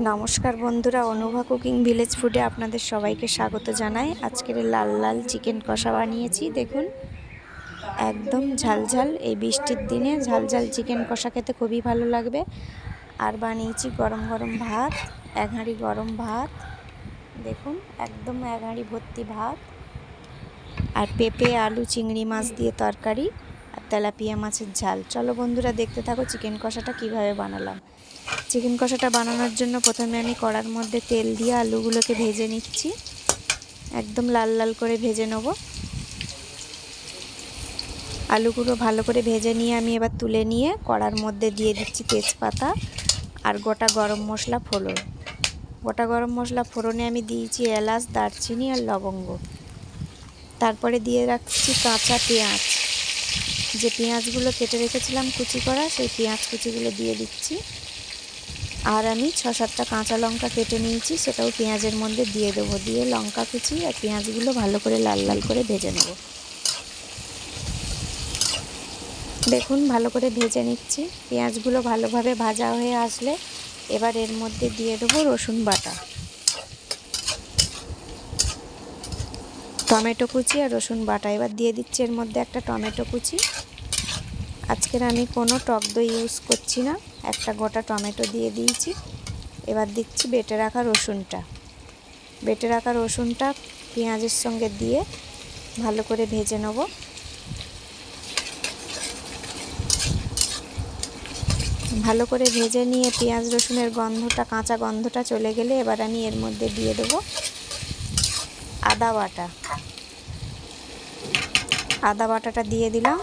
নমস্কার বন্ধুরা, Anubha cooking village ফুডে আপনাদের সবাইকে স্বাগত জানাই। আজকের লাল লাল চিকেন কষা বানিয়েছি, দেখুন। একদম ঝালঝাল এই বৃষ্টির দিনে ঝালঝাল চিকেন কষা খেতে খুবই ভালো লাগবে। আর বানিয়েছি গরম গরম ভাত এক হাঁড়ি গরম ভাত, দেখুন, একদম এক হাঁড়ি ভর্তি ভাত। আর পেঁপে, আলু, চিংড়ি মাছ দিয়ে তরকারি। তেলাপিয়া মাছের ঝাল। চলো বন্ধুরা, দেখতে থাকো চিকেন কষাটা কীভাবে বানালাম। চিকেন কষাটা বানানোর জন্য প্রথমে আমি কড়ার মধ্যে তেল দিয়ে আলুগুলোকে ভেজে নিচ্ছি। একদম লাল লাল করে ভেজে নেব। আলুগুলো ভালো করে ভেজে নিয়ে আমি এবার তুলে নিয়ে কড়ার মধ্যে দিয়ে দিচ্ছি তেজপাতা আর গোটা গরম মশলা ফোড়ন। গোটা গরম মশলা ফোড়নে আমি দিয়েছি এলাচ, দারচিনি আর লবঙ্গ। তারপরে দিয়ে রাখছি কাঁচা পেঁয়াজ। যে পেঁয়াজগুলো কেটে রেখেছিলাম কুচি করা, সেই পেঁয়াজ কুচিগুলো দিয়ে দিচ্ছি। আর আমি ছ সাতটা কাঁচা লঙ্কা কেটে নিয়েছি, সেটাও পেঁয়াজের মধ্যে দিয়ে দেবো। দিয়ে লঙ্কা কুচি আর পেঁয়াজগুলো ভালো করে লাল লাল করে ভেজে নেব। দেখুন, ভালো করে ভেজে নিচ্ছি। পেঁয়াজগুলো ভালোভাবে ভাজা হয়ে আসলে এবার এর মধ্যে দিয়ে দেবো রসুন বাটা। টমেটো কুচি আর রসুন বাটা। এবার দিয়ে দিচ্ছি এর মধ্যে একটা টমেটো কুচি। আজকের আমি কোনো টক দই ইউজ করছি না। একটা গোটা টমেটো দিয়ে দিয়েছি। এবার দিচ্ছি বেটে রাখা রসুনটা। বেটে রাখা রসুনটা পেঁয়াজের সঙ্গে দিয়ে ভালো করে ভেজে নেব। ভালো করে ভেজে নিয়ে পেঁয়াজ রসুনের গন্ধটা, কাঁচা গন্ধটা চলে গেলে এবার আমি এর মধ্যে দিয়ে দেবো। আদা বাটা। আদা বাটাটা দিয়ে দিলাম।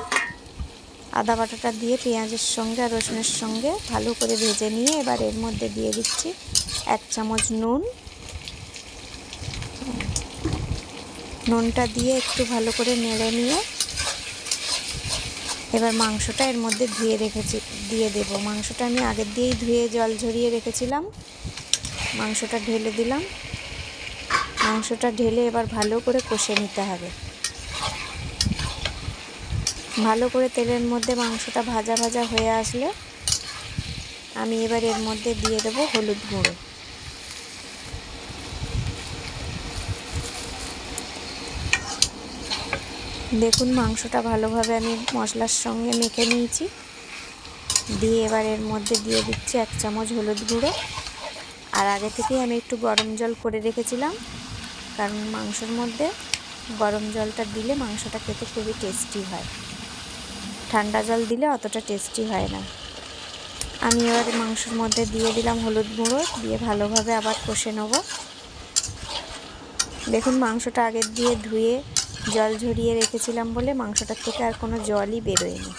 আদা বাটাটা দিয়ে পেঁয়াজের সঙ্গে আর রসুনের সঙ্গে ভালো করে ভেজে নিয়ে এবার এর মধ্যে দিয়ে দিচ্ছি এক চামচ নুন। নুনটা দিয়ে একটু ভালো করে নেড়ে নিয়ে এবার মাংসটা এর মধ্যে ধুয়ে রেখেছি, দিয়ে দেব। মাংসটা আমি আগের দিয়েই ধুয়ে জল ঝরিয়ে রেখেছিলাম। মাংসটা ঢেলে দিলাম। মাংসটা ঢেলে এবার ভালো করে কষে নিতে হবে। ভালো করে তেলের মধ্যে মাংসটা ভাজা ভাজা হয়ে আসলে আমি এবার এর মধ্যে দিয়ে দেবো হলুদ গুঁড়ো। দেখুন মাংসটা ভালোভাবে আমি মশলার সঙ্গে মেখে নিয়েছি। দিয়ে এবার এর মধ্যে দিয়ে দিচ্ছি এক চামচ হলুদ গুঁড়ো। আর আগে থেকেই আমি একটু গরম জল করে রেখেছিলাম। কারণ মাংসর মধ্যে গরম জলটা দিলে মাংসটা খেতে খুবই টেস্টি হয়। ঠান্ডা জল দিলে অতটা টেস্টি হয় না। আমি এবার মাংসের মধ্যে দিয়ে দিলাম হলুদ গুঁড়ো, দিয়ে ভালোভাবে আবার কষে নেব। দেখুন মাংসটা আগের দিয়ে ধুয়ে জল ঝরিয়ে রেখেছিলাম বলে মাংসটার থেকে আর কোনো জলই বেরোয়নি।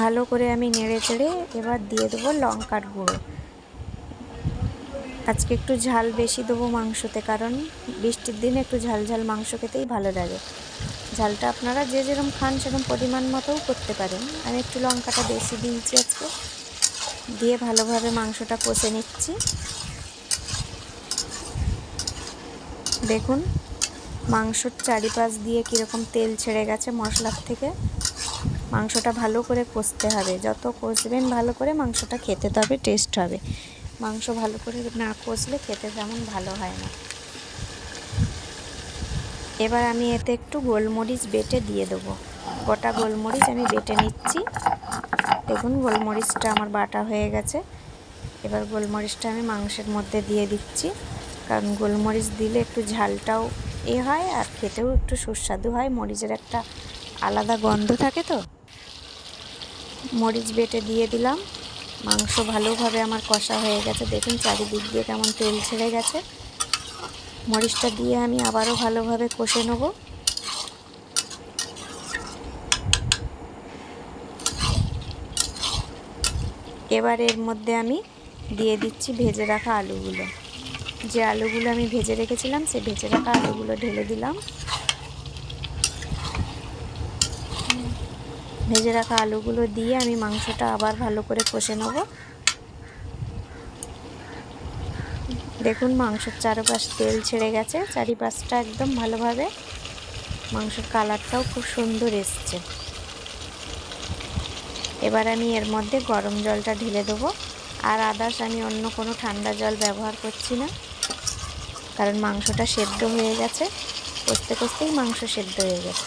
ভালো করে আমি নেড়ে চেড়ে এবার দিয়ে দেবো লঙ্কার গুঁড়ো। আজকে একটু ঝাল বেশি দেবো মাংসতে, কারণ বৃষ্টির দিনে একটু ঝাল ঝাল মাংস খেতেই ভালো লাগে। ঝালটা আপনারা যে যেরকম খান সেরকম পরিমাণ মতোও করতে পারেন। আমি একটু লঙ্কাটা বেশি দিয়েছি আজকে। দিয়ে ভালোভাবে মাংসটা কষে নিচ্ছি। দেখুন, মাংসর চারিপাশ দিয়ে কীরকম তেল ছেড়ে গেছে মশলার থেকে। মাংসটা ভালো করে কষতে হবে। যত কষবেন ভালো করে মাংসটা খেতে তবে টেস্ট হবে। মাংস ভালো করে না কষলে খেতে তেমন ভালো হয় না। এবার আমি এতে একটু গোলমরিচ বেটে দিয়ে দেবো। গোটা গোলমরিচ আমি বেটে নিচ্ছি। দেখুন, গোলমরিচটা আমার বাটা হয়ে গেছে। এবার গোলমরিচটা আমি মাংসের মধ্যে দিয়ে দিচ্ছি। কারণ গোলমরিচ দিলে একটু ঝালটাও এ হয় আর খেতেও একটু সুস্বাদু হয়। মরিচের একটা আলাদা গন্ধ থাকে তো। মরিচ বেটে দিয়ে দিলাম। মাংস ভালোভাবে আমার কষা হয়ে গেছে। দেখুন চারিদিক দিয়ে কেমন তেল ছেড়ে গেছে। মরিচটা দিয়ে আমি আবারও ভালোভাবে কষে নেব। এবার এর মধ্যে আমি দিয়ে দিচ্ছি ভেজে রাখা আলুগুলো। যে আলুগুলো আমি ভেজে রেখেছিলাম, সে ভেজে রাখা আলুগুলো ঢেলে দিলাম। ভেজে রাখা আলুগুলো দিয়ে আমি মাংসটা আবার ভালো করে কষে নেব। দেখুন মাংসর চারপাশ তেল ছেড়ে গেছে, চারিপাশটা একদম ভালোভাবে মাংসের কালারটাও খুব সুন্দর এসছে। এবার আমি এর মধ্যে গরম জলটা ঢেলে দেবো। আর আদার্স আমি অন্য কোনো ঠান্ডা জল ব্যবহার করছি না, কারণ মাংসটা সেদ্ধ হয়ে গেছে। কষতে কষতেই মাংস সেদ্ধ হয়ে গেছে।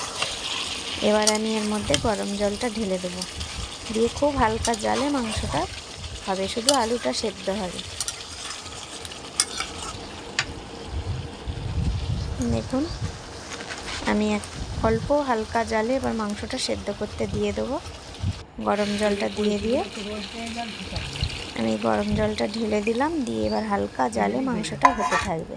এবার আমি এর মধ্যে গরম জলটা ঢেলে দেবো। দিয়ে খুব হালকা জালে মাংসটা হবে, শুধু আলুটা সেদ্ধ হবে। দেখুন, আমি অল্প হালকা জালে এবার মাংসটা সেদ্ধ করতে দিয়ে দেবো। গরম জলটা দিয়ে দিয়ে আমি গরম জলটা ঢেলে দিলাম, দিয়ে এবার হালকা জালে মাংসটা হতে থাকবে।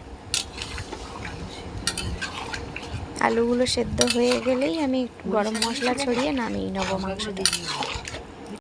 আলুগুলো সেদ্ধ হয়ে গেলেই আমি গরম মশলা ছড়িয়ে নামিয়ে নেব মাংসটা